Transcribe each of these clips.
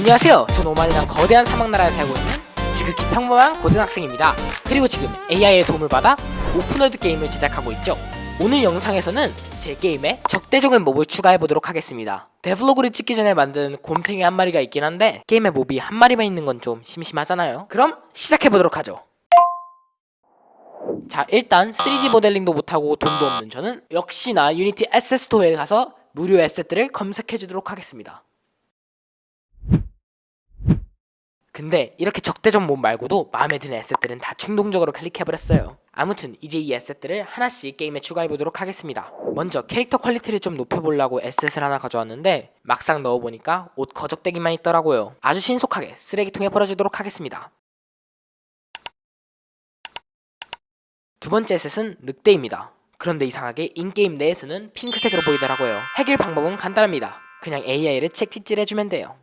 안녕하세요. 전 오만이란 거대한 사막나라에 살고 있는 지극히 평범한 고등학생입니다. 그리고 지금 AI의 도움을 받아 오픈월드 게임을 제작하고 있죠. 오늘 영상에서는 제 게임에 적대적인 몹을 추가해 보도록 하겠습니다. 데블로그를 찍기 전에 만든 곰탱이 한 마리가 있긴 한데 게임에 몹이 한 마리만 있는 건 좀 심심하잖아요. 그럼 시작해 보도록 하죠. 자 일단 3D 모델링도 못하고 돈도 없는 저는 역시나 유니티 에셋 스토어에 가서 무료 에셋들을 검색해 주도록 하겠습니다. 근데 이렇게 적대적 몹 말고도 마음에 드는 에셋들은 다 충동적으로 클릭해버렸어요. 아무튼 이제 이 에셋들을 하나씩 게임에 추가해보도록 하겠습니다. 먼저 캐릭터 퀄리티를 좀 높여보려고 에셋을 하나 가져왔는데 막상 넣어보니까 옷 거적대기만 있더라고요. 아주 신속하게 쓰레기통에 버려주도록 하겠습니다. 두 번째 에셋은 늑대입니다. 그런데 이상하게 인게임 내에서는 핑크색으로 보이더라고요. 해결 방법은 간단합니다. 그냥 AI를 책찍질 해주면 돼요.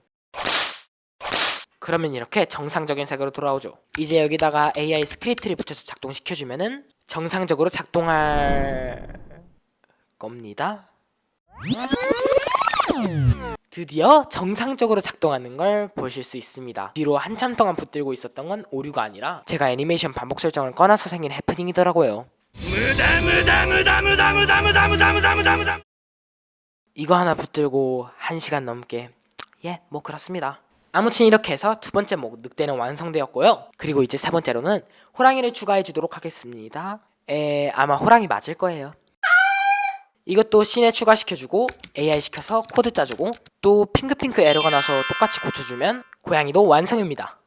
그러면 이렇게 정상적인 색으로 돌아오죠. 이제 여기다가 AI 스크립트를 붙여서 작동시켜주면은 정상적으로 작동할 겁니다. 드디어 정상적으로 작동하는 걸 보실 수 있습니다. 뒤로 한참 동안 붙들고 있었던 건 오류가 아니라 제가 애니메이션 반복 설정을 꺼놔서 생긴 해프닝이더라고요. 이거 하나 붙들고 1시간 넘게. 예 뭐 그렇습니다. 아무튼 이렇게 해서 두 번째 목 늑대는 완성되었고요. 그리고 이제 세 번째로는 호랑이를 추가해 주도록 하겠습니다. 에, 아마 호랑이 맞을 거예요. 이것도 씬에 추가시켜주고 AI 시켜서 코드 짜주고 또 핑크핑크 에러가 나서 똑같이 고쳐주면 고양이도 완성입니다.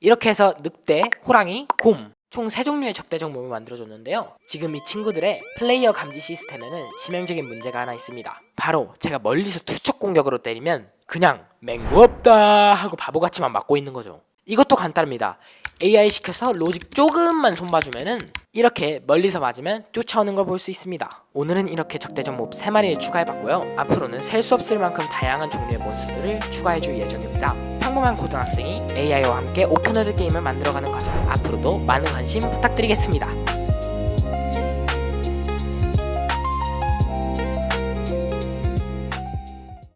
이렇게 해서 늑대, 호랑이, 곰 총세 종류의 적대적 몸을 만들어줬는데요. 지금 이 친구들의 플레이어 감지 시스템에는 치명적인 문제가 하나 있습니다. 바로 제가 멀리서 투척 공격으로 때리면 그냥 맹구 없다 하고 바보같이만 맞고 있는 거죠. 이것도 간단합니다. AI 시켜서 로직 조금만 손 봐주면은 이렇게 멀리서 맞으면 쫓아오는 걸 볼 수 있습니다. 오늘은 이렇게 적대적 몹 3마리를 추가해봤고요. 앞으로는 셀 수 없을 만큼 다양한 종류의 몬스터들을 추가해줄 예정입니다. 평범한 고등학생이 AI와 함께 오픈월드 게임을 만들어가는 과정 앞으로도 많은 관심 부탁드리겠습니다.